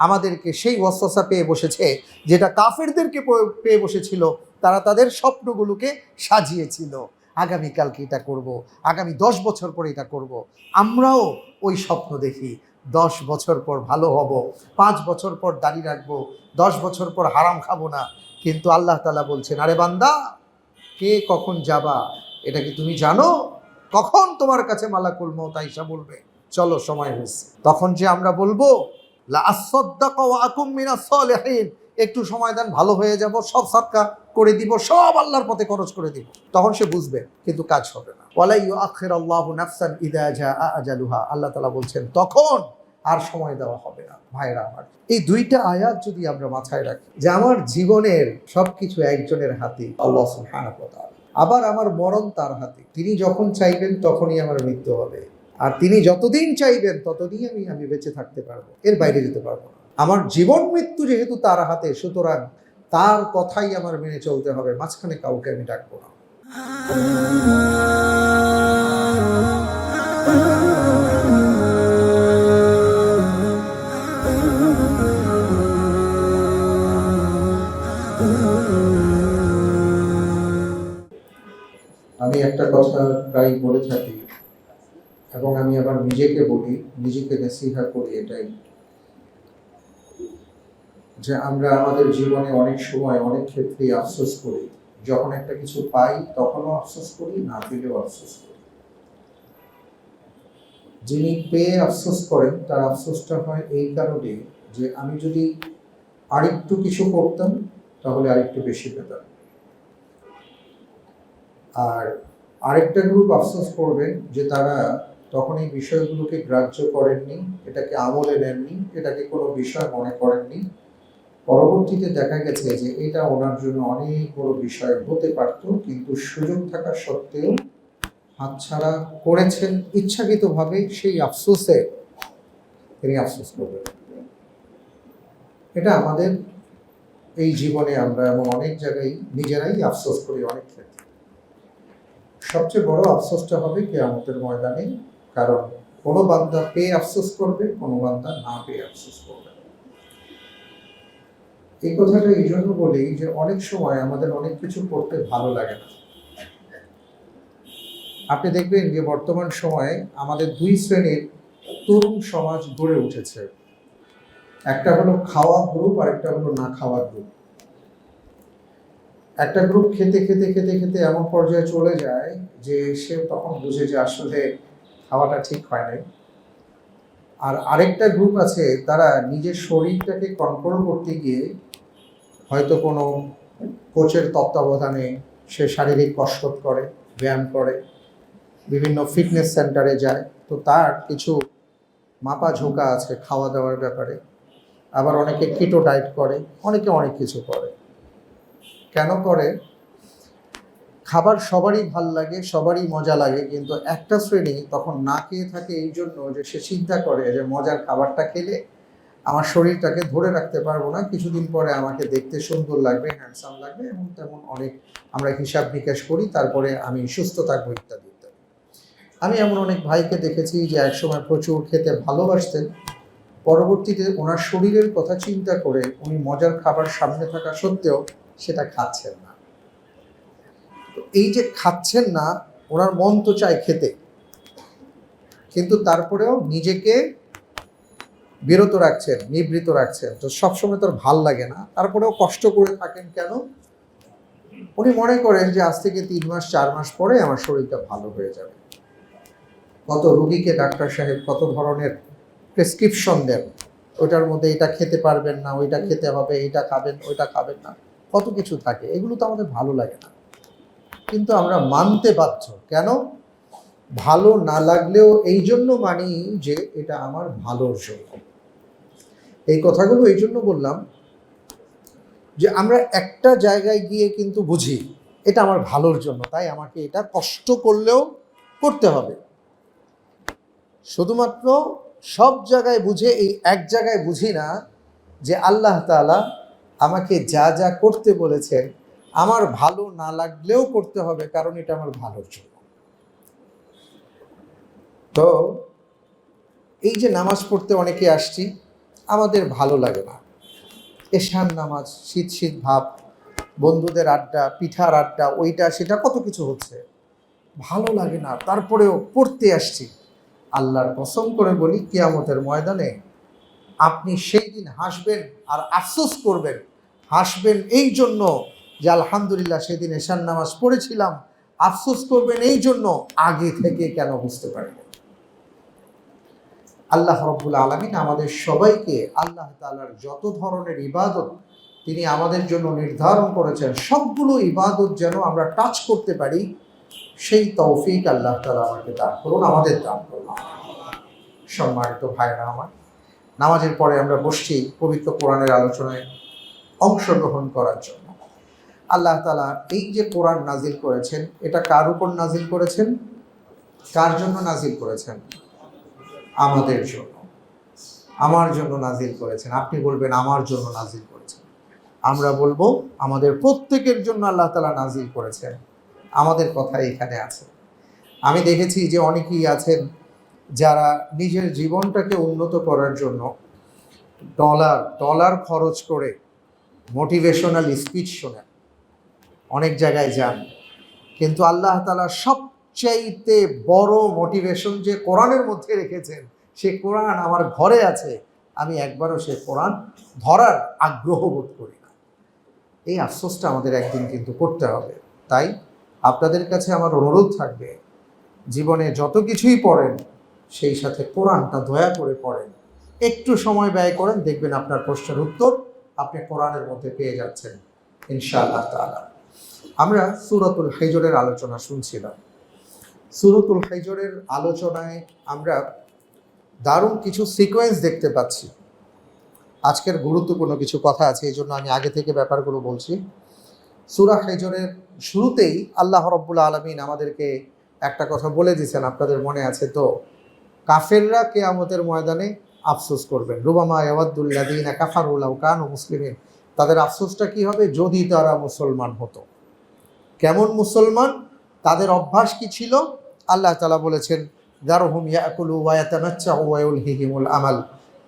আমাদেরকে সেই ওয়াসওয়াসা পেয়ে বসেছে, যেটা কাফেরদেরকে পেয়ে বসেছিল, তারা তাদের স্বপ্নগুলোকে সাজিয়েছিল। আগামীকালকে এটা করব, আগামী দশ বছর পরে এটা করব। আমরাও ওই স্বপ্ন দেখি। দশ বছর পর ভালো হব, পাঁচ বছর পর দাড়ি রাখব, দশ বছর পর হারাম খাব না। কিন্তু আল্লাহ তালা বলছেন, আরে বান্দা, কে কখন যাবা? এটা কি তুমি জানো? কখন তোমার কাছে মালাকুল মত আইসা বলবে? চলো, সময় হয়েছে। তখন যে আমরা বলব একটু সময় দেন, ভালো হয়ে যাব, সব সাদকা করে দিব, সব আল্লাহর পথে খরচ করে দিব। তখন সে বুঝবে, কিন্তু কাজ হবে না। ওয়ালা ইউআখির আল্লাহু তাআলা বলছেন, তখন আর সময় দেওয়া হবে না ভাইরা আমার। এই দুইটা আয়াত যদি আমরা মাথায় রাখি, যে আমার জীবনের সবকিছু একজনের হাতে, আল্লাহ সুবহানাহু আবার আমার মরণ তার হাতে। তিনি যখন চাইবেন, তখনই আমার মৃত্যু হবে। আর তিনি যতদিন চাইবেন ততদিন আমি আমি বেঁচে থাকতে পারব, এর বাইরে যেতে পারব আমার জীবন মৃত্যু যেহেতু তার হাতে, সুতরাং তার কথাই আমার মেনে চলতে হবে, মাঝখানে কাউকে আমি ডাকবো না। আমি একটা কথা প্রায় বলে থাকি এবং আমি আবার নিজেকে বলি, নিজেকে নসিহা করি এটাই। যে আমরা আমাদের জীবনে অনেক সময়, অনেক ক্ষেত্রে আফসোস করি। যখন একটা কিছু পাই, তখনও আফসোস করি, না পেলেও আফসোস করি। যিনি পেয়ে আফসোস করেন, তার আফসোসটা হয় এই কারণে যে আমি যদি আরেকটু কিছু করতাম, তাহলে আরেকটু বেশি পেতাম। আর আরেকটা গ্রুপ আফসোস করবেন যে তারা তখন এই বিষয়গুলোকে গ্রাহ্য করেননি, এটাকে আমলে নেননি, এটাকে কোনো বিষয় মনে করেননি। পরবর্তীতে দেখা গেছে যে এটা ওনার জন্য অনেক বড় বিষয় হতে পারত, কিন্তু সুযোগ থাকা সত্ত্বেও হাতছাড়া করেছেন ইচ্ছাকৃতভাবে, সেই আফসোসে তিনি আফসোস করবেন। এটা আমাদের এই জীবনে আমরা এমন অনেক জায়গায় নিজেরাই আফসোস করি অনেক ক্ষেত্রে। সবচেয়ে বড় আফসোসটা হবে কেয়ামতের ময়দানে কারণ কোনো বান্দা পেয়ে আফসোস করবে, কোনো বান্দা না পেয়ে আফসোস করবে। এই কথাটা এই জন্য বলি যে অনেক সময় আমাদের অনেক কিছু করতে ভালো লাগে না। আপনি দেখবেন যে বর্তমান সময়ে আমাদের দুই শ্রেণির তরুণ সমাজ গড়ে উঠেছে। একটা হলো খাওয়া গ্রুপ আর একটা হলো না খাওয়া গ্রুপ একটা গ্রুপ খেতে খেতে খেতে খেতে এমন পর্যায়ে চলে যায় যে সে তখন বুঝে যে আসলে খাওয়াটা ঠিক হয় নাই। আর আরেকটা গ্রুপ আছে, তারা নিজের শরীরটাকে কন্ট্রোল করতে গিয়ে হয়তো কোনো কোচের তত্ত্বাবধানে সে শারীরিক কসরত করে, ব্যায়াম করে, বিভিন্ন ফিটনেস সেন্টারে যায়। তো তার কিছু মাপা ঝোঁকা আছে খাওয়া দাওয়ার ব্যাপারে। আবার অনেকে কিটো ডায়েট করে, অনেকে অনেক কিছু করে। কেন করে? খাবার সবারই ভালো লাগে, সবারই মজা লাগে, কিন্তু একটা শ্রেণি তখন না খেয়ে থাকে এই জন্য যে সে চিন্তা করে যে মজার খাবারটা খেলে আমার শরীরটাকে ধরে রাখতে পারব না। কিছুদিন পরে আমাকে দেখতে সুন্দর লাগবে হ্যান্ডসাম লাগবে এবং তেমন অনেক আমরা হিসাব নিকাশ করি, তারপরে আমি সুস্থ থাকব ইত্যাদি ইত্যাদি। আমি এমন অনেক ভাইকে দেখেছি যে একসময় প্রচুর খেতে ভালোবাসতেন। পরবর্তীতে ওনার শরীরের কথা চিন্তা করে উনি মজার খাবার সামনে থাকা সত্ত্বেও সেটা খাচ্ছেন না। তো এই যে খাচ্ছেন না, ওনার মন তো চায় খেতে। কিন্তু তারপরেও নিজেকে বিরত রাখছেন, নিবৃত রাখছেন। তো সবসময় তোর ভালো লাগে না। তারপরেও কষ্ট করে থাকেন কেন? উনি মনে করেন যে, আজ থেকে তিন মাস, চার মাস পরে আমার শরীরটা ভালো হয়ে যাবে। কত রুগীকে ডাক্তার সাহেব কত ধরনের প্রেসক্রিপশন দেন। ওইটার মধ্যে এটা খেতে পারবেন না, ওইটা খেতে হবে এটা খাবেন, ওইটা খাবেন না। কত কিছু থাকে। এগুলো তো আমাদের ভালো লাগে না। কিন্তু আমরা মানতে বাধ্য। কেন? ভালো না লাগলেও এই জন্য মানি যে এটা আমার ভালোর জন্য। এই কথাগুলো এই জন্য বললাম যে আমরা একটা জায়গায় গিয়ে কিন্তু বুঝি এটা আমার ভালোর জন্য, তাই আমাকে এটা কষ্ট করলেও করতে হবে। শুধুমাত্র সব জায়গায় বুঝে, এই এক জায়গায় বুঝি না যে আল্লাহ তাআলা আমাকে যা যা করতে বলেছেন আমার ভালো না লাগলেও করতে হবে, কারণ এটা আমার ভালোর জন্য তো এই যে নামাজ পড়তে অনেকে আসছি, আমাদের ভালো লাগে না। এশান নামাজ, শীত শীত ভাব, বন্ধুদের আড্ডা, পিঠার আড্ডা, ওইটা, সেটা কত কিছু হচ্ছে। ভালো লাগে না, তারপরেও পড়তে আসছি। আল্লাহর কসম করে বলি, কিয়ামতের ময়দানে আপনি সেই দিন হাসবেন আর আফসোস করবেন। হাসবেন এই জন্য যে আলহামদুলিল্লাহ সেদিন এশান নামাজ পড়েছিলাম। আফসোস করবেন, এই জন্য আগে থেকে কেন বুঝতে পারিনি? আল্লাহ রব্বুল আলমিন আমাদের সবাইকে আল্লাহ তালার যত ধরনের ইবাদত তিনি আমাদের জন্য নির্ধারণ করেছেন, সবগুলো ইবাদত যেন আমরা টাচ করতে পারি, সেই তৌফিক আল্লাহ তালা আমাকে দান করুন, আমাদের দান করুন। সম্মানিত ভাইরা আমার, নামাজের পরে আমরা বসছি পবিত্র কোরআনের আলোচনায় অংশগ্রহণ করার জন্য। আল্লাহ তালা এই যে কোরআন নাজিল করেছেন, এটা কার উপর নাজিল করেছেন? কার জন্য নাজিল করেছেন? আমাদের জন্য। আমার জন্য নাজিল করেছেন। আপনি বলবেন, আমার জন্য নাজিল করেছেন। আমরা বলব, আমাদের প্রত্যেকের জন্য আল্লাহ তালা নাজিল করেছেন। আমাদের কথা এখানে আছে। আমি দেখেছি যে অনেকেই আছেন যারা নিজের জীবনটাকে উন্নত করার জন্য ডলার ডলার খরচ করে মোটিভেশনাল স্পিচ শোনেন। অনেক জায়গায় যান। কিন্তু আল্লাহ তালা সবচাইতে বড় মোটিভেশন যে কোরআনের মধ্যে রেখেছেন, সে কোরআন আমার ঘরে আছে, আমি একবারও সে কোরআন ধরার আগ্রহ বোধ করি না। এই আফসোসটা আমাদের একদিন কিন্তু করতে হবে। তাই আপনাদের কাছে আমার অনুরোধ থাকবে, জীবনে যত কিছুই পড়েন, সেই সাথে কোরআনটা দয়া করে পড়েন। একটু সময় ব্যয় করেন, দেখবেন আপনার প্রশ্নের উত্তর আপনি কোরআনের মধ্যে পেয়ে যাচ্ছেন, ইনশাআল্লাহ তাআলা। আমরা সুরতুল হাইজরের আলোচনা শুনছিলাম। সুরতুল হাইজরের আলোচনায় আমরা দারুণ কিছু সিকোয়েন্স দেখতে পাচ্ছি। আজকের গুরুত্বপূর্ণ কিছু কথা আছে, এই জন্য আমি আগে থেকে ব্যাপারগুলো বলছি। সুরা হাইজরের শুরুতেই আল্লাহ রব্বুল আলমিন আমাদেরকে একটা কথা বলে দিয়েছেন, আপনাদের মনে আছে তো? কাফেররা কেয়ামতের ময়দানে আফসোস করবেন। রুবামা ইয়াওয়াদ্দুল্লাদিন কাফারুল্লাহ কান ও মুসলিমের তাদের আফসোসটা কি হবে? যদি তারা মুসলমান হতো। কেমন মুসলমান? তাদের অভ্যাস কি ছিল? আল্লাহ তালা বলেছেন, দারহুম ইয়াকুলু ওয়ায়াতামাচ্চা হিহিমুল আমাল।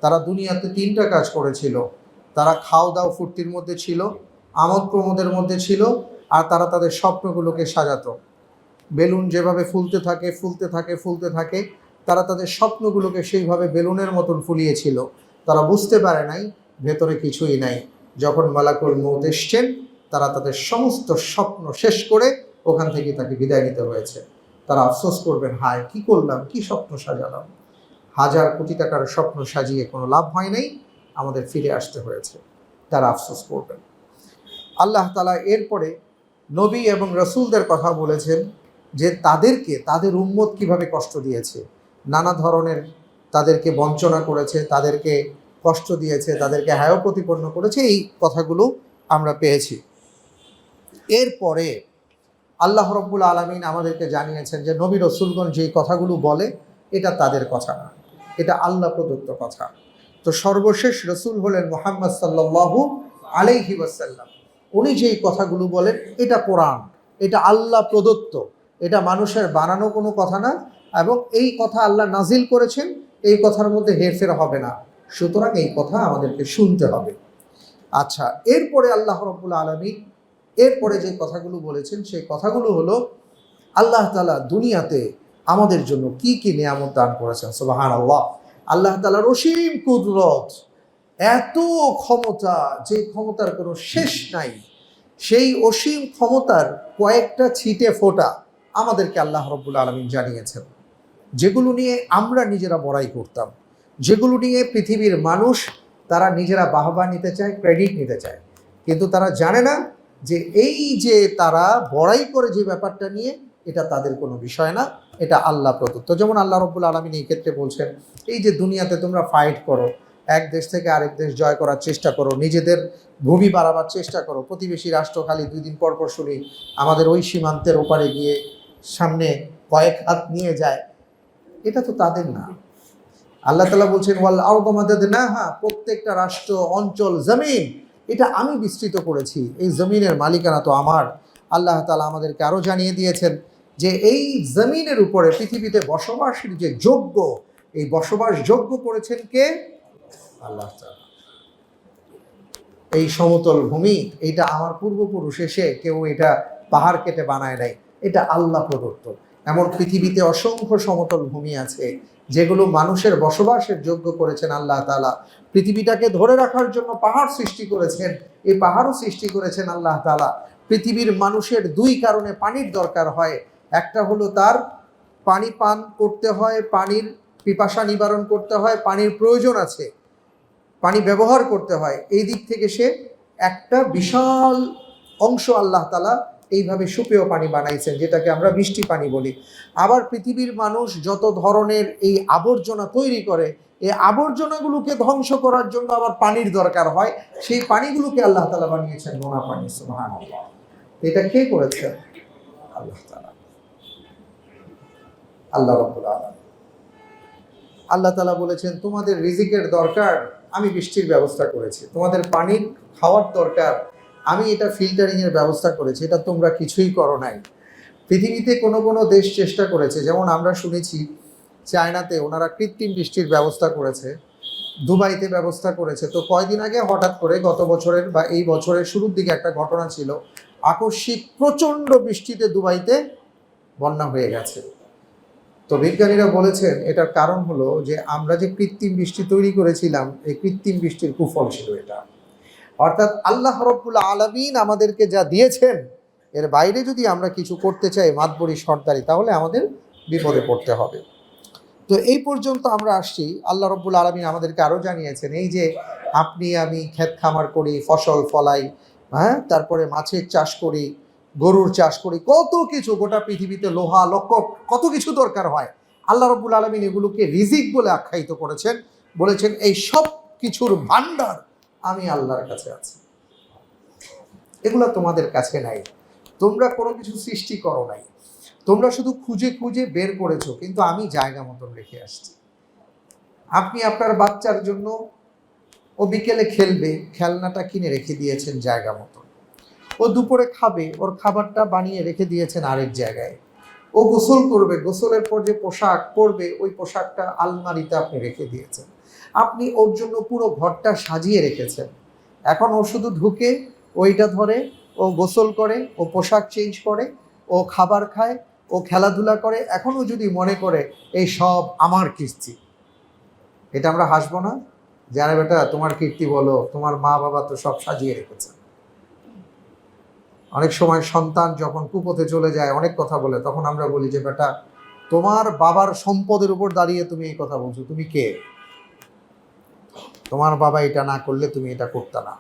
তারা দুনিয়াতে তিনটা কাজ করেছিল। তারা খাও দাও ফুর্তির মধ্যে ছিল, আমোদ প্রমোদের মধ্যে ছিল, আর তারা তাদের স্বপ্নগুলোকে সাজাতো। বেলুন যেভাবে ফুলতে থাকে ফুলতে থাকে ফুলতে থাকে, তারা তাদের স্বপ্নগুলোকে সেইভাবে বেলুনের মতন ফুলিয়েছিল। তারা বুঝতে পারে নাই, ভেতরে কিছুই নাই। যখন মালাকুল মৌত এসছেন তারা তাদের সমস্ত স্বপ্ন শেষ করে ওখান থেকে তাকে বিদায় নিতে হয়েছে। তারা আফসোস করবেন, হায়, কি করলাম, কি স্বপ্ন সাজালাম। হাজার কোটি টাকার স্বপ্ন সাজিয়ে কোনো লাভ হয় নাই, আমাদের ফিরে আসতে হয়েছে। তারা আফসোস করবেন। আল্লাহ তালা এরপরে নবী এবং রসুলদের কথা বলেছেন যে তাদেরকে, তাদের উম্মত কীভাবে কষ্ট দিয়েছে, নানা ধরনের তাদেরকে বঞ্চনা করেছে, তাদেরকে কষ্ট দিয়েছে, তাদেরকে হায় প্রতিপন্ন করেছে, এই কথাগুলো আমরা পেয়েছি। এরপরে আল্লাহ রব্বুল আলমিন আমাদেরকে জানিয়েছেন যে নবী রসুলগণ যেই কথাগুলো বলে, এটা তাদের কথা না। এটা আল্লাহ প্রদত্ত কথা। তো সর্বশেষ রসুল হলেন মোহাম্মদ সাল্লাহু আলাইহি ওয়াসাল্লাম। উনি যেই কথাগুলো বলেন, এটা কোরআন, এটা আল্লাহ প্রদত্ত। এটা মানুষের বানানো কোনো কথা না এবং এই কথা আল্লাহ নাজিল করেছেন, এই কথার মধ্যে হেরফের হবে না। সুতরাং এই কথা আমাদেরকে শুনতে হবে। আচ্ছা এরপরে আল্লাহ রব্বুল আলমী এরপরে যে কথাগুলো বলেছেন, সেই কথাগুলো হলো, আল্লাহ তালা দুনিয়াতে আমাদের জন্য কি কি নিয়ামত দান করেছেন? সোবাহান আল্লাহ আল্লাহ তালা রসিম কুদরত, এত ক্ষমতা, যে ক্ষমতার কোনো শেষ নাই, সেই অসীম ক্ষমতার কয়েকটা ছিটে ফোটা আমাদেরকে আল্লাহ রব্বুল আলমিন জানিয়েছেন। যেগুলো নিয়ে আমরা নিজেরা বড়াই করতাম, যেগুলো নিয়ে পৃথিবীর মানুষ তারা নিজেরা বাহবা নিতে চায়, ক্রেডিট নিতে চায়। কিন্তু তারা জানে না যে এই যে তারা বড়াই করে যে ব্যাপারটা নিয়ে, এটা তাদের কোনো বিষয় না, এটা আল্লাহ প্রদত্ত। যেমন আল্লাহ রব্বুল আলমিন এই ক্ষেত্রে বলছেন, এই যে দুনিয়াতে তোমরা ফাইট করো, এক দেশ থেকে আরেক দেশ জয় করার চেষ্টা করো, নিজেদের ভূমি বাড়াবার চেষ্টা করো, প্রতিবেশী রাষ্ট্র খালি দুই দিন পর পর শুনি, আমাদের ওই সীমান্তের ওপারে গিয়ে সামনে কয়েক হাত নিয়ে যায়, এটা তো তাদের না। আল্লাহ তালা বলছেন, ওয়াল আউদমাদের না হ্যাঁ প্রত্যেকটা রাষ্ট্র, অঞ্চল, জমিন এটা আমি বিস্তৃত করেছি। এই জমিনের মালিকানা তো আমার। আল্লাহ তালা আমাদেরকে আরও জানিয়ে দিয়েছেন যে এই জমিনের উপরে পৃথিবীতে বসবাসের যে যোগ্য, এই বসবাস যোগ্য করেছেন কে? আল্লাহ এই সমতল ভূমি, এটা আমার পূর্বপুরুষ এসে কেউ এটা পাহাড় কেটে বানায় নাই। এটা আল্লাহ প্রদত্ত। এমন পৃথিবীতে অসংখ্য সমতল ভূমি আছে যেগুলো মানুষের বসবাসের যোগ্য করেছেন আল্লাহ তালা পৃথিবীটাকে ধরে রাখার জন্য পাহাড় সৃষ্টি করেছেন, এই পাহাড়ও সৃষ্টি করেছেন আল্লাহ তালা পৃথিবীর মানুষের দুই কারণে পানির দরকার হয়। একটা হলো তার পানি পান করতে হয়, পানির পিপাসা নিবারণ করতে হয়, পানির প্রয়োজন আছে, পানি ব্যবহার করতে হয়। এই দিক থেকে সে একটা বিশাল অংশ আল্লাহ তালা এইভাবে সুপেয় পানি বানাইছেন, যেটাকে আমরা বৃষ্টি পানি বলি। আবার পৃথিবীর মানুষ যত ধরনের এই আবর্জনা তৈরি করে, এই আবর্জনাগুলোকে ধ্বংস করার জন্য আবার পানির দরকার হয়, সেই পানিগুলোকে আল্লাহ তালা বানিয়েছেন নোনা পানি এটা কে করেছেন আল্লাহ তালা আল্লাহ আল্লাহ তালা বলেছেন, তোমাদের রিজিকের দরকার, আমি বৃষ্টির ব্যবস্থা করেছি। তোমাদের পানির খাওয়ার দরকার আমি এটা ফিল্টারিংয়ের ব্যবস্থা করেছি, এটা তোমরা কিছুই করো নাই। পৃথিবীতে কোনো কোনো দেশ চেষ্টা করেছে, যেমন আমরা শুনেছি চায়নাতে ওনারা কৃত্রিম বৃষ্টির ব্যবস্থা করেছে, দুবাইতে ব্যবস্থা করেছে। তো কয়দিন আগে হঠাৎ করে গত বছরের বা এই বছরের শুরুর দিকে একটা ঘটনা ছিল, আকস্মিক প্রচণ্ড বৃষ্টিতে দুবাইতে বন্যা হয়ে গেছে। তো বিজ্ঞানীরা বলেছেন, এটার কারণ হলো যে আমরা যে কৃত্রিম বৃষ্টি তৈরি করেছিলাম, এই কৃত্রিম বৃষ্টির কুফল ছিল এটা। অর্থাৎ আল্লাহ রব্বুল আলমিন আমাদেরকে যা দিয়েছেন, এর বাইরে যদি আমরা কিছু করতে চাই, মাতবরি, সর্দারি, তাহলে আমাদের বিপদে পড়তে হবে। তো এই পর্যন্ত আমরা আসছি। আল্লাহ রব্বুল আলমিন আমাদেরকে আরও জানিয়েছেন, এই যে আপনি, আমি ক্ষেত খামার করি, ফসল ফলাই হ্যাঁ তারপরে মাছের চাষ করি, গরুর চাষ করি, কত কিছু, গোটা পৃথিবীতে লোহা লক্ষ কত কিছু দরকার হয়। আল্লাহ রব্বুল আলমিন এগুলোকে রিজিক বলে আখ্যায়িত করেছেন, বলেছেন এই সব কিছুর ভান্ডার আমি আল্লাহর কাছে আছি। এগুলো তোমাদের কাছে নাই। তোমরা কোনো কিছু সৃষ্টি করো নাই। তোমরা শুধু খুঁজে খুঁজে বের করেছ, কিন্তু আমি জায়গা মতন রেখে আসছি। আপনি আপনার বাচ্চার জন্য ও বিকেলে খেলবে, খেলনাটা কিনে রেখে দিয়েছেন জায়গা মতন। ও দুপুরে খাবে, ওর খাবারটা বানিয়ে রেখে দিয়েছেন আরেক জায়গায়। ও গোসল করবে, গোসলের পর যে পোশাক পরবে, ওই পোশাকটা আলমারিতে আপনি রেখে দিয়েছেন। আপনি ওর জন্য পুরো ঘরটা সাজিয়ে রেখেছেন। এখন ও শুধু ঢুকে ওইটা ধরে, ও গোসল করে, ও পোশাক চেঞ্জ করে, ও খাবার খায়, ও খেলাধুলা করে। এখনও যদি মনে করে এই সব আমার কীর্তি, এটা আমরা হাসবো না। জানে বেটা, তোমার কীর্তি বলো, তোমার মা বাবা তো সব সাজিয়ে রেখেছে। অনেক সময় সন্তান যখন কুপথে চলে যায়, অনেক কথা বলে, তখন আমরা বলি যে, বেটা, তোমার বাবার সম্পদের উপর দাঁড়িয়ে তুমি এই কথা বলছো, তুমি কে? তোমার বাবা এটা না করলে তুমি এটা করতে না।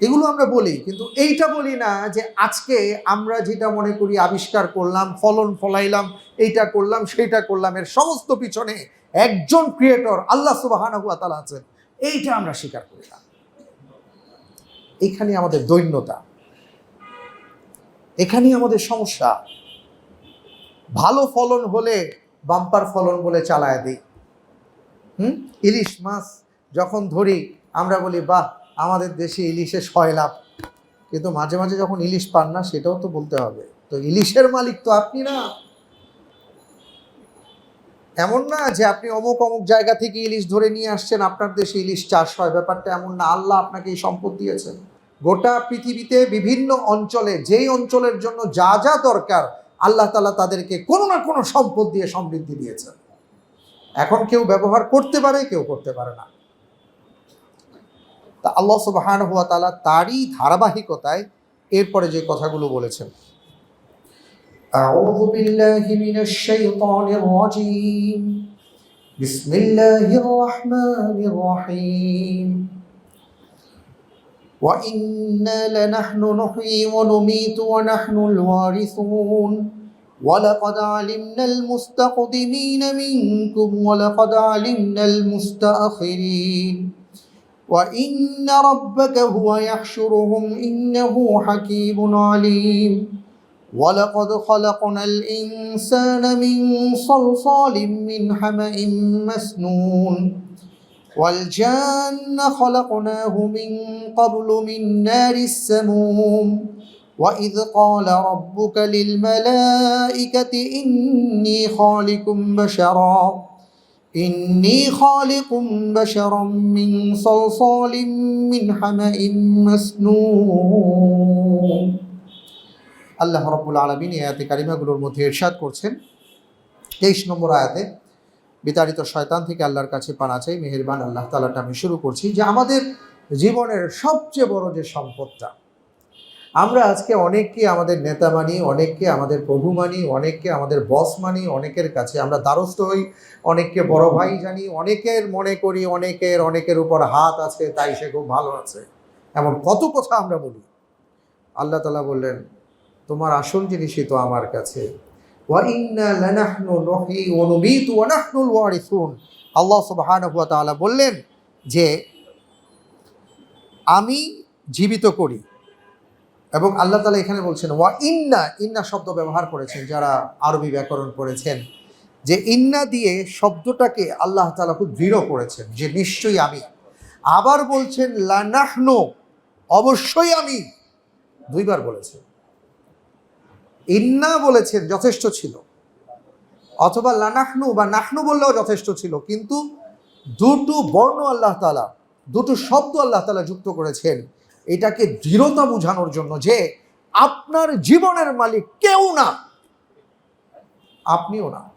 এগুলো আমরা বলি, কিন্তু এইটা বলি না যে আজকে আমরা যেটা মনে করি আবিষ্কার করলাম, ফলন ফলাইলাম, এইটা করলাম, সেইটা করলাম, এর সমস্ত পিছনে একজন ক্রিয়েটর আল্লাহ সুবাহানা তালা আছেন, এইটা আমরা স্বীকার করি না। এখানে আমাদের দৈন্যতা এখানেই আমাদের সমস্যা। ভালো ফলন হলে বাম্পার ফলন বলে চালায় দিই। হুম? ইলিশ মাছ যখন ধরি, আমরা বলি, বাহ, আমাদের দেশে ইলিশে ছয় লাভ কিন্তু মাঝে মাঝে যখন ইলিশ পান না, সেটাও তো বলতে হবে। তো ইলিশের মালিক তো আপনি না। এমন না যে আপনি অমুক অমুক জায়গা থেকে ইলিশ ধরে নিয়ে আসছেন, আপনার দেশে ইলিশ চাষ হয়। ব্যাপারটা এমন না। আল্লাহ আপনাকে এই সম্পদ দিয়েছেন। গোটা পৃথিবীতে বিভিন্ন অঞ্চলে, যেই অঞ্চলের জন্য যা যা দরকার, আল্লাহ তালা তাদেরকে কোনো না কোনো সম্পদ দিয়ে সমৃদ্ধি দিয়েছেন। এখন কেউ ব্যবহার করতে পারে কেউ করতে পারে না তা আল্লাহ সুবাহান হুয়া তালা তারই ধারাবাহিকতায় এরপরে যে কথাগুলো বলেছেন أعوذ بالله من الشيطان الرجيم بسم الله الرحمن الرحيم وإنا لنحن نحيي ونميت ونحن الوارثون ولقد علمنا المستقدمين منكم ولقد علمنا المستأخرين وإن ربك هو يحشرهم إنه حكيم عليم ولقد خلقنا الإنسان من صلصال من حمأ مسنون والجان خلقناه من قبل من نار السموم وإذ قال ربك للملائكة إني خالق بشرا إني خالق بشرا من صلصال من حمأ مسنون আল্লাহ রব্বুল আলমিন এই আয়াতে কারিমাগুলোর মধ্যে ইরশাদ করছেন তেইশ নম্বর আয়াতে বিতাড়িত শয়তান থেকে আল্লাহর কাছে পানা চাই মেহেরবান আল্লাহ তালাটা আমি শুরু করছি যে আমাদের জীবনের সবচেয়ে বড় যে সম্পদটা আমরা আজকে অনেককে আমাদের নেতা মানি, অনেককে আমাদের প্রভু মানি, অনেককে আমাদের বস মানি, অনেকের কাছে আমরা দ্বারস্থ হই, অনেককে বড় ভাই জানি, অনেকের মনে করি অনেকের অনেকের উপর হাত আছে, তাই সে খুব ভালো আছে। এমন কত কথা আমরা বলি। আল্লাহ তালা বললেন, তোমার আসল জিনিসই তো আমার কাছে। আল্লাহ সুবাহান বললেন যে, আমি জীবিত করি। এবং আল্লাহ তালা এখানে বলছেন, ওয়া ইন্না ইন্না শব্দ ব্যবহার করেছেন যারা আরবি ব্যাকরণ করেছেন যে ইন্না দিয়ে শব্দটাকে আল্লাহ তালা খুব দৃঢ় করেছেন, যে নিশ্চয়ই আমি। আবার বলছেন লানাহনু অবশ্যই আমি। দুইবার বলেছেন। ইন্না বলেছেন যথেষ্ট ছিল, অথবা লানাহনু বা নাহনু বললেও যথেষ্ট ছিল, কিন্তু দুটো বর্ণ আল্লাহ তালা দুটো শব্দ আল্লাহ তালা যুক্ত করেছেন এটাকে দৃঢ়তা বোঝানোর জন্য যে আপনার জীবনের মালিক কেউ না। আপনিও না।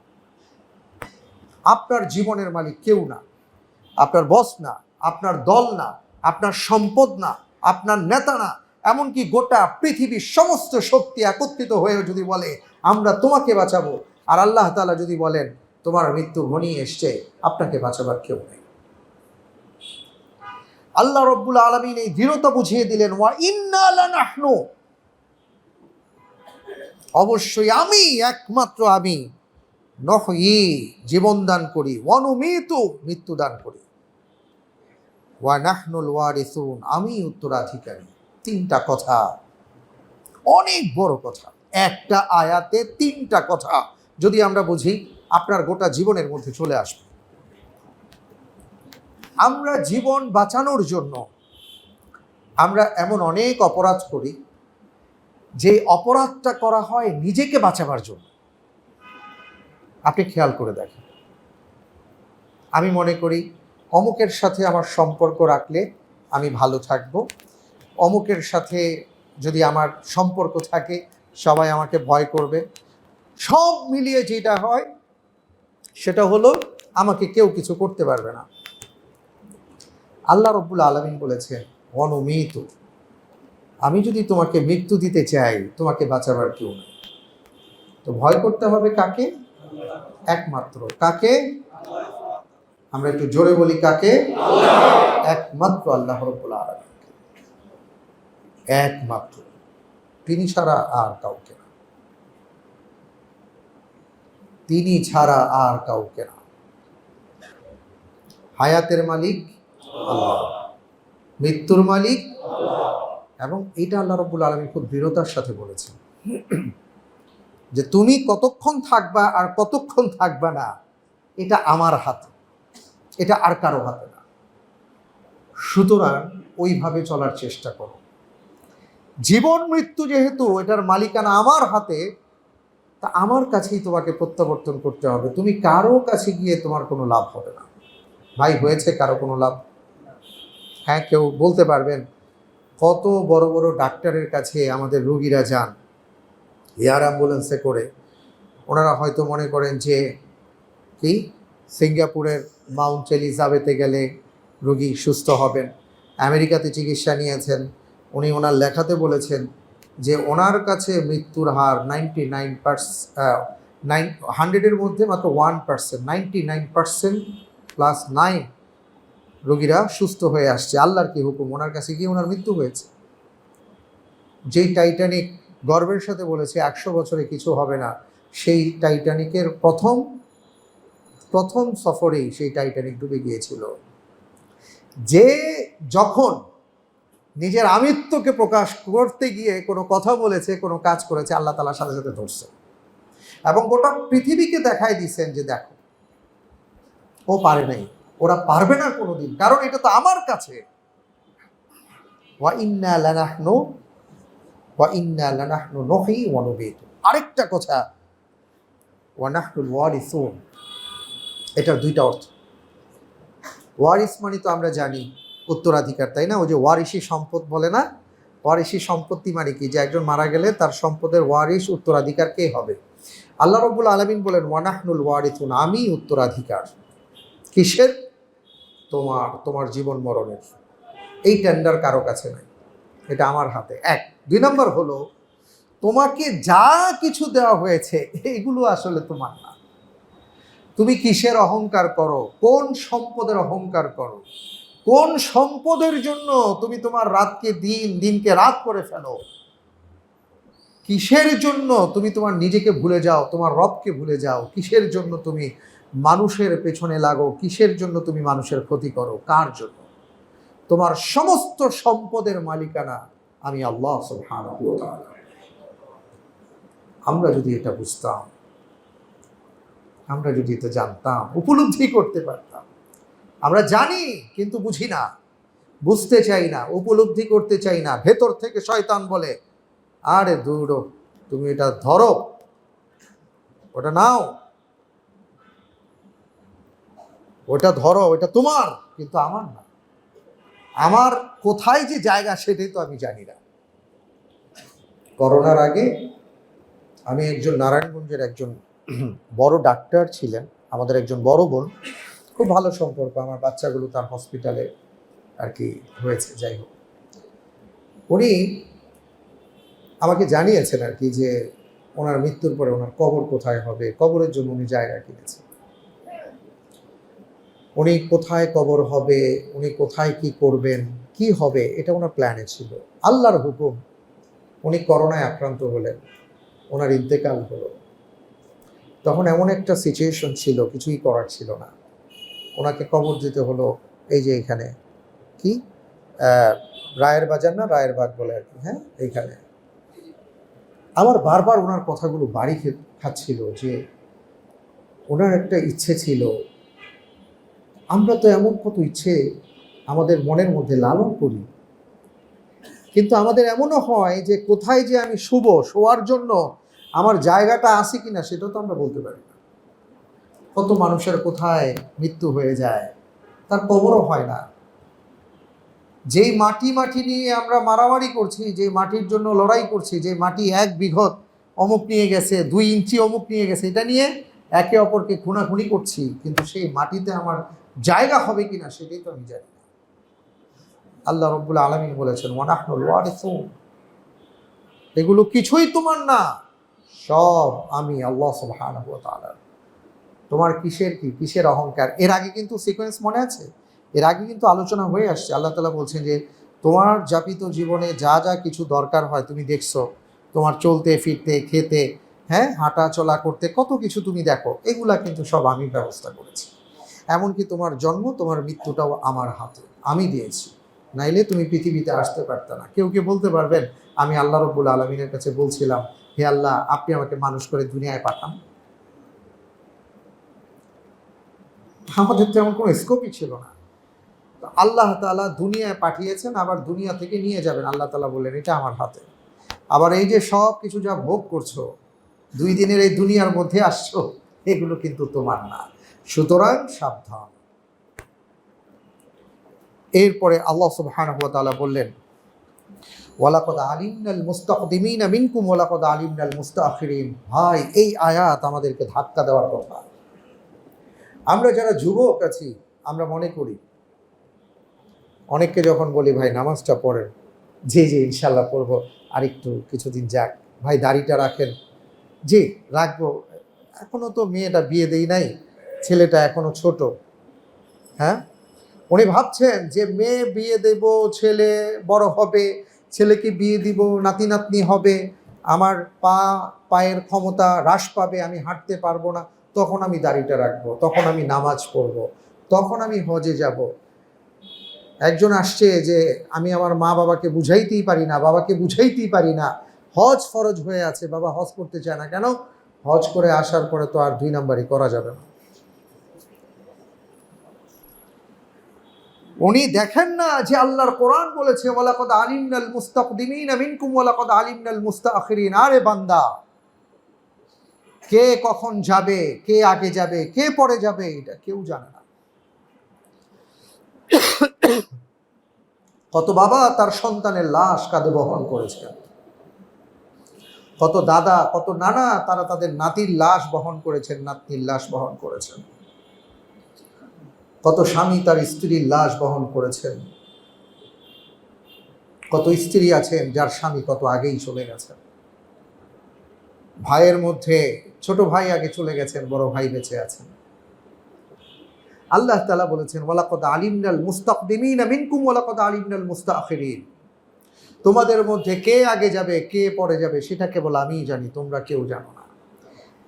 আপনার জীবনের মালিক কেউ না। আপনার বস না, আপনার দল না, আপনার সম্পদ না, আপনার নেতা না, এমনকি গোটা পৃথিবীর সমস্ত শক্তি একত্রিত হয়ে যদি বলে, আমরা তোমাকে বাঁচাবো। আর আল্লাহ তাআলা যদি বলেন, তোমার মৃত্যু ঘনিয়ে এসছে, আপনাকে বাঁচাবার কেউ নেই। আল্লাহ রব্বুল আলমিন এই দৃঢ়তা বুঝিয়ে দিলেন, ওয়া ইন্না লানাহনু। অবশ্যই আমি, একমাত্র আমি নহই জীবন দান করি অনুমিতু মৃত্যু দান করি। ওয়া নাহনুল ওয়ারিসুন আমি উত্তরাধিকারী। তিনটা কথা, অনেক বড় কথা। একটা আয়াতে তিনটা কথা, যদি আমরা বুঝি, আপনার গোটা জীবনের মধ্যে চলে আসবে। আমরা জীবন বাঁচানোর জন্য আমরা এমন অনেক অপরাধ করি, যে অপরাধটা করা হয় নিজেকে বাঁচাবার জন্য। আপনি খেয়াল করে দেখেন। আমি মনে করি, অমুকের সাথে আমার সম্পর্ক রাখলে আমি ভালো থাকব। অমুকের সাথে যদি আমার সম্পর্ক থাকে, সবাই আমাকে ভয় করবে। সব মিলিয়ে যেটা হয়, সেটা হলো আমাকে কেউ কিছু করতে পারবে না। আল্লাহ রব্বুল আলমিন বলেছেন, অনুমিত, আমি যদি তোমাকে মৃত্যু দিতে চাই, তোমাকে বাঁচাবার কেউ নেই। তো ভয় করতে হবে কাকে? একমাত্র। কাকে? আমরা একটু জোরে বলি কাকে? একমাত্র আল্লাহ রব্বুল আলমিন। একমাত্র। তিনি ছাড়া আর কাউকে না। তিনি ছাড়া আর কাউকে না। হায়াতের মালিক মৃত্যুর মালিক এবং এটা আল্লাহ রব্বুল আলমী খুব দৃঢ়তার সাথে বলেছেন। যে তুমি কতক্ষণ থাকবা আর কতক্ষণ থাকবা না, এটা আমার হাতে, এটা আর কারও হাতে না। সুতরাং ওইভাবে চলার চেষ্টা করো। জীবন, মৃত্যু যেহেতু এটার মালিকানা আমার হাতে, তা আমার কাছেই তোমাকে প্রত্যাবর্তন করতে হবে। তুমি কারও কাছে গিয়ে তোমার কোনো লাভ হবে না। ভাই, হয়েছে কারও কোনো লাভ? হ্যাঁ কেউ বলতে পারবেন, কত বড় বড় ডাক্তারের কাছে আমাদের রুগীরা যান। এয়ার অ্যাম্বুলেন্সে করে। ওনারা হয়তো মনে করেন যে, কি? সিঙ্গাপুরের মাউন্ট এলিজাবেথে গেলে রুগী সুস্থ হবেন। আমেরিকাতে চিকিৎসা নিয়েছেন। উনি ওনার লেখাতে বলেছেন যে, ওনার কাছে মৃত্যুর হার নাইনটি নাইন পার্স নাইন হান্ড্রেডের মধ্যে মাত্র one percent ninety nine percent plus nine রোগীরা সুস্থ হয়ে আসছে। আল্লাহর কি হুকুম? ওনার কাছে গিয়ে ওনার মৃত্যু হয়েছে। যেই টাইটানিক গর্বের সাথে বলেছে, একশো বছরে কিছু হবে না। সেই টাইটানিকের প্রথম প্রথম সফরেই সেই টাইটানিক ডুবে গিয়েছিল। যে যখন নিজের আমিত্বকে প্রকাশ করতে গিয়ে কোনো কথা বলেছে, কোনো কাজ করেছে, আল্লাহ তালার সাথে সাথে ধরছে। এবং গোটা পৃথিবীকে দেখাই দিচ্ছেন যে, দেখো, ও পারে নাই। ওরা পারবে না কোনোদিন, কারণ এটা তো আমার কাছে। ওয়া ওয়া আরেকটা কথা, ওয়া নাহনুল ওয়ারিসুন। এটার দুইটা অর্থ। ওয়ারিস মানে তো আমরা জানি, উত্তরাধিকার, তাই না? ওই যে ওয়ারিসি সম্পদ বলে না? ওয়ারিসি সম্পত্তি মানে কি? যে একজন মারা গেলে তার সম্পদের ওয়ারিস উত্তরাধিকার কে হবে? আল্লাহ রব্বুল আলমিন বলেন ওয়ানাহনুল ওয়ারিথুন আমি উত্তরাধিকার। কিসের? তোমার তোমার জীবন মরণের। এই টেন্ডার কারও কাছে নাই। এটা আমার হাতে। এক। দুই নম্বর হলো, তোমাকে যা কিছু দেওয়া হয়েছে, এগুলো আসলে তোমার না। তুমি কিসের অহংকার করো? কোন সম্পদের অহংকার করো? কোন সম্পদের জন্য তুমি তোমার রাতকে দিন, দিনকে রাত করে ফেলো? কিসের জন্য তুমি তোমার নিজেকে ভুলে যাও, তোমার রবকে ভুলে যাও? কিসের জন্য তুমি মানুষের পেছনে লাগো, কিসের জন্য তুমি মানুষের ক্ষতি করো? কার জন্য? তোমার সমস্ত সম্পদের মালিকানা আমি আল্লাহ আমরা যদি এটা বুঝতাম, আমরা যদি এটা জানতাম, উপলব্ধি করতে পারতাম, আমরা জানি কিন্তু বুঝি না, বুঝতে চাই না, উপলব্ধি করতে চাই না, ভেতর থেকে শয়তান বলে, আরে দূর তুমি এটা ধরো, ওটা নাও। ওটা ধরো, ওটা তোমার, কিন্তু আমার না। আমার কোথায় যে জায়গা সেটাই তো আমি জানি না। করোনার আগে আমি একজন নারায়ণগঞ্জের একজন বড় ডাক্তার ছিলেন, আমাদের একজন বড় বোন। খুব ভালো সম্পর্ক, আমার বাচ্চাগুলো তার হসপিটালে আর কি হয়েছে, যাই হোক। উনি আমাকে জানিয়েছেন আর কি যে ওনার মৃত্যুর পরে ওনার কবর কোথায় হবে, কবরের জন্য উনি জায়গা কিনেছেন। উনি কোথায় কবর হবে, উনি কোথায় কি করবেন, কি হবে, এটা ওনার প্ল্যানে ছিল। আল্লাহর হুকুম, উনি করোনায় আক্রান্ত হলেন, ওনার ইন্তেকাল হলো। তখন এমন একটা সিচুয়েশন ছিল, কিছুই করার ছিল না। ওনাকে কবর দিতে হলো, এই যে এখানে, কি? রায়ের বাজার না, রায়ের বাগ বলে আর কি হ্যাঁ এইখানে। আমার বারবার ওনার কথাগুলো বাড়ি খাচ্ছিল যে, ওনার একটা ইচ্ছে ছিল আমরা তো এমন কত ইচ্ছে আমাদের মনের মধ্যে লালন করি। কিন্তু আমাদের এমনও হয় যে কোথায় যে আমি শুভ শোয়ার জন্য আমার জায়গাটা আছে কিনা সেটাও তো আমরা বলতে পারি না। কত মানুষের কোথায় মৃত্যু হয়ে যায়, তার কবরও হয় না। যেই মাটি মাটি নিয়ে আমরা মারামারি করছি যে মাটির জন্য লড়াই করছি যে মাটি এক বিঘত অমুক নিয়ে গেছে, দুই ইঞ্চি অমুক নিয়ে গেছে, এটা নিয়ে একে অপরকে খুনাখুনি করছি। কিন্তু সেই মাটিতে আমার জায়গা হবে কিনা সেটাই তো আমি জানি না। আল্লাহ রব্বুল আলমিন বলেছেন ওয়ানাহনুল ওয়ারিসুন এগুলো কিছুই তোমার না, সব আমি আল্লাহ তাআলা। তোমার কিসের কি? কিসের অহংকার? এর আগে কিন্তু সিকোয়েন্স মনে আছে? এর আগে কিন্তু আলোচনা হয়ে আসছে। আল্লাহ তালা বলছেন যে, তোমার যাপিত জীবনে যা যা কিছু দরকার হয়, তুমি দেখছ। তোমার চলতে, ফিরতে, খেতে হ্যাঁ হাঁটা চলা করতে, কত কিছু তুমি দেখো। এগুলা কিন্তু সব আমি ব্যবস্থা করেছি। এমনকি তোমার জন্ম, তোমার মৃত্যুটাও আমার হাতে। আমি দিয়েছি। নাইলে তুমি পৃথিবীতে আসতে পারতে না। কেউ কেউ বলতে পারবেন, আমি আল্লাহ রব্বুল আলমিনের কাছে বলছিলাম, হে আল্লাহ, আপনি আমাকে মানুষ করে দুনিয়ায় পাঠান। আমাদের তো এমন কোনো স্কোপই ছিল না। আল্লাহ তালা দুনিয়ায় পাঠিয়েছেন, আবার দুনিয়া থেকে নিয়ে যাবেন, আল্লাহ তালা বললেন, এটা আমার হাতে। আবার এই যে সব কিছু যা ভোগ করছ, দুই দিনের এই দুনিয়ার মধ্যে আসছো, এগুলো কিন্তু তোমার না। সুতরাং সাবধান। এরপরে আল্লাহ সুবহানাহু ওয়া তাআলা বললেন, ওয়ালাকদ আলিমনাল মুস্তাকদিমিনা মিনকুম ওয়ালাকদ আলিমনাল মুস্তাখিরিন। ভাই, এই আয়াত আমাদেরকে ধাক্কা দেওয়ার কথা। আমরা যারা যুবক আছি, আমরা মনে করি, অনেককে যখন বলি, ভাই, নামাজটা পড়েন। জি জি ইনশাল্লাহ পড়ব। আর একটু কিছুদিন যাক। ভাই, দাড়িটা রাখেন। জি, রাখব। এখনও তো মেয়েটা বিয়ে দেই নাই। ছেলেটা এখনও ছোট। হ্যাঁ? উনি ভাবছেন যে মেয়ে বিয়ে দেব, ছেলে বড় হবে, ছেলেকে বিয়ে দিব, নাতি নাতনি হবে, আমার পা, পায়ের ক্ষমতা হ্রাস পাবে, আমি হাঁটতে পারব না। তখন আমি দাড়িটা রাখব, তখন আমি নামাজ পড়ব, তখন আমি হজে যাব। একজন আসছে যে, আমি আমার মা বাবাকে বুঝাইতেই পারি না, বাবাকে বুঝাইতেই পারি না। হজ ফরজ হয়ে আছে, বাবা হজ করতে চায় না কেন? হজ করে আসার পরে তো আর দুই নাম্বারই করা যাবে না। উনি দেখেন না যে আল্লাহর কোরআন বলেছে, ওয়ালাকদ আলিমনাল মুস্তাকদিমিন মিনকুম, ওয়ালাকদ আলিমনাল মুস্তাখিরিন। আরে বান্দা, কে কখন যাবে, কে আগে যাবে, কে পরে যাবে, এটা কেউ জানে না। কত বাবা তার সন্তানের লাশ কাঁধে বহন করেছেন কত দাদা, কত নানা তারা তাদের নাতির লাশ বহন করেছেন, নাতনির লাশ বহন করেছেন। কত স্বামী তার স্ত্রীর লাশ বহন করেছেন। কত স্ত্রী আছেন যার স্বামী কত আগেই চলে গেছেন। ভাইয়ের মধ্যে ছোট ভাই আগে চলে গেছেন, বড় ভাই বেঁচে আছেন। আল্লাহ তালা বলেছেন, ওয়ালাকদ আলিমনাল মুস্তাকদিমিন মিনকুম, ওয়ালাকদ আলিমনাল মুস্তাখিরিন। তোমাদের মধ্যে কে আগে যাবে, কে পরে যাবে, সেটা কেবল আমিই জানি, তোমরা কেউ জানো না।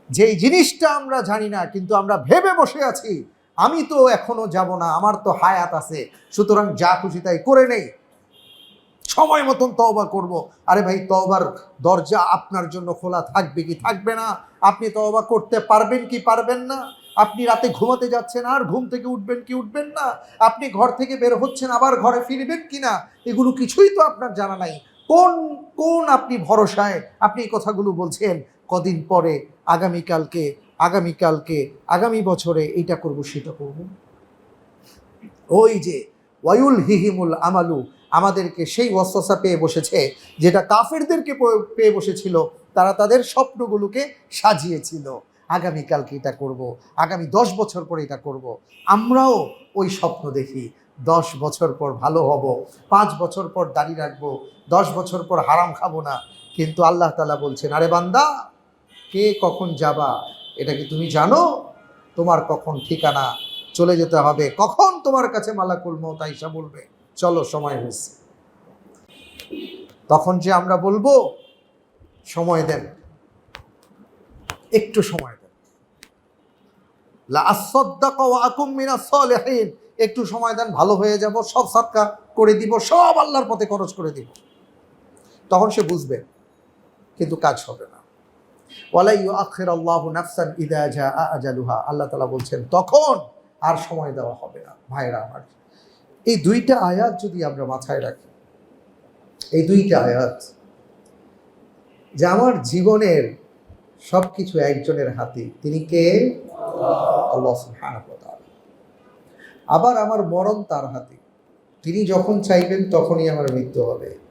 যেই জিনিসটা আমরা জানি না, কিন্তু আমরা ভেবে বসে আছি আমি তো এখনও যাব না, আমার তো হায়াত আছে, সুতরাং যা খুশি তাই করে নেই। সময় মতন তওবা করব। আরে ভাই, তওবার দরজা আপনার জন্য খোলা থাকবে কি থাকবে না? আপনি তওবা করতে পারবেন কি পারবেন না? আপনি রাতে ঘুমাতে যাচ্ছেন আর ঘুম থেকে উঠবেন কি উঠবেন না? আপনি ঘর থেকে বের হচ্ছেন, আবার ঘরে ফিরবেন কি না? এগুলো কিছুই তো আপনার জানা নাই। কোন কোন আপনি ভরসায় আপনি এই কথাগুলো বলছেন? কদিন পরে আগামীকালকে আগামীকালকে, আগামী বছরে এইটা করব, সেটা করব। ওই যে, ওয়ায়ুল হিহিমুল আমালু আমাদেরকে সেই ওয়াসওয়াসা পেয়ে বসেছে, যেটা কাফেরদেরকে পেয়ে বসেছিল, তারা তাদের স্বপ্নগুলোকে সাজিয়েছিল। আগামীকালকে এটা করব, আগামী দশ বছর পরে এটা করব। আমরাও ওই স্বপ্ন দেখি, দশ বছর পর ভালো হব, পাঁচ বছর পর দাড়ি রাখব, দশ বছর পর হারাম খাব না। কিন্তু আল্লাহ তালা বলছেন, আরে বান্দা, কে কখন যাবা? এটা কি তুমি জানো? তোমার কখন ঠিকানা চলে যেতে হবে? কখন তোমার কাছে মালাকুল আইসা বলবে? চলো, সময় হয়েছে। তখন যে আমরা বলব, সময় দেন। একটু সময় দেন। একটু সময় দেন, ভালো হয়ে যাব, সব সাদকা করে দিব, সব আল্লাহর পথে খরচ করে দিব। তখন সে বুঝবে, কিন্তু কাজ হবে না। আল্লাহ তালা বলছেন, তখন আর সময় দেওয়া হবে না, ভাইরা আমার। এই দুইটা আয়াত যদি আমরা মাথায় রাখি, এই দুইটা আয়াত যে আমার জীবনের সব কিছু একজনের হাতে, তিনি কে। আবার আমার মরণ তার হাতে। তিনি যখন চাইবেন, তখনই আমার মৃত্যু হবে।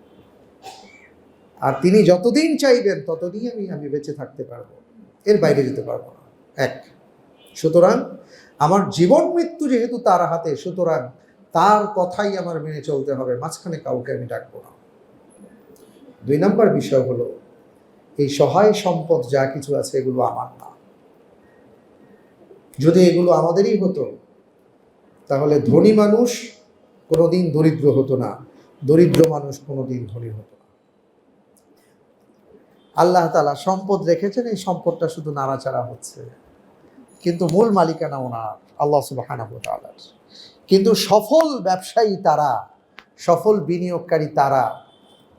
আর তিনি যতদিন চাইবেন ততদিন আমি আমি বেঁচে থাকতে পারব। এর বাইরে যেতে পারব না। এক, সুতরাং আমার জীবন মৃত্যু যেহেতু তার হাতে, সুতরাং তার কথাই আমার মেনে চলতে হবে। মাঝখানে কাউকে আমি ডাকবো না। দুই নম্বর বিষয় হলো, এই সহায় সম্পদ যা কিছু আছে, এগুলো আমার না। যদি এগুলো আমাদেরই হতো, তাহলে ধনী মানুষ কোনোদিন দরিদ্র হতো না। দরিদ্র মানুষ কোনোদিন ধনী হতো না। আল্লাহ তালা সম্পদ রেখেছেন, এই সম্পদটা শুধু নাড়াচাড়া হচ্ছে। কিন্তু মূল মালিকানা ওনার, আল্লাহ তালার কিন্তু সফল ব্যবসায়ী তারা, সফল বিনিয়োগকারী তারা,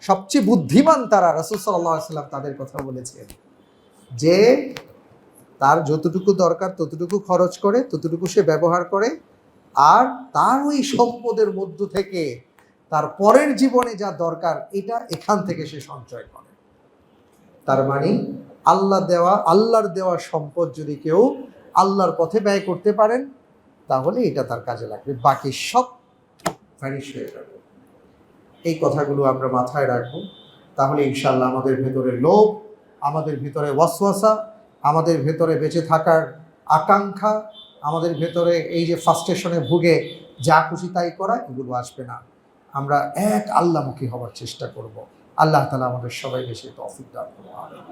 সবচেয়ে বুদ্ধিমান তারা, রসুল সাল্লাম তাদের কথা বলেছেন যে, তার যতটুকু দরকার ততটুকু খরচ করে, ততটুকু সে ব্যবহার করে, আর তার ওই সম্পদের মধ্য থেকে তার পরের জীবনে যা দরকার, এটা এখান থেকে সে সঞ্চয় করে। তার মানে আল্লাহ দেওয়া, আল্লাহর দেওয়া সম্পদ যদি কেউ আল্লাহর পথে ব্যয় করতে পারেন, তাহলে এটা তার কাজে লাগবে। বাকি সব ভ্যানিশ হয়ে যাবে। এই কথাগুলো আমরা মাথায় রাখব। তাহলে ইনশাল্লাহ আমাদের ভেতরে লোভ, আমাদের ভেতরে ওয়াসওয়াসা, আমাদের ভেতরে বেঁচে থাকার আকাঙ্ক্ষা, আমাদের ভেতরে এই যে ফাস্ট্রেশনে ভুগে যা খুশি তাই করা, এগুলো আসবে না। আমরা এক আল্লাহমুখী হওয়ার চেষ্টা করব। আল্লাহ তালা আমাদের সবাই বেশি তফিক দান করব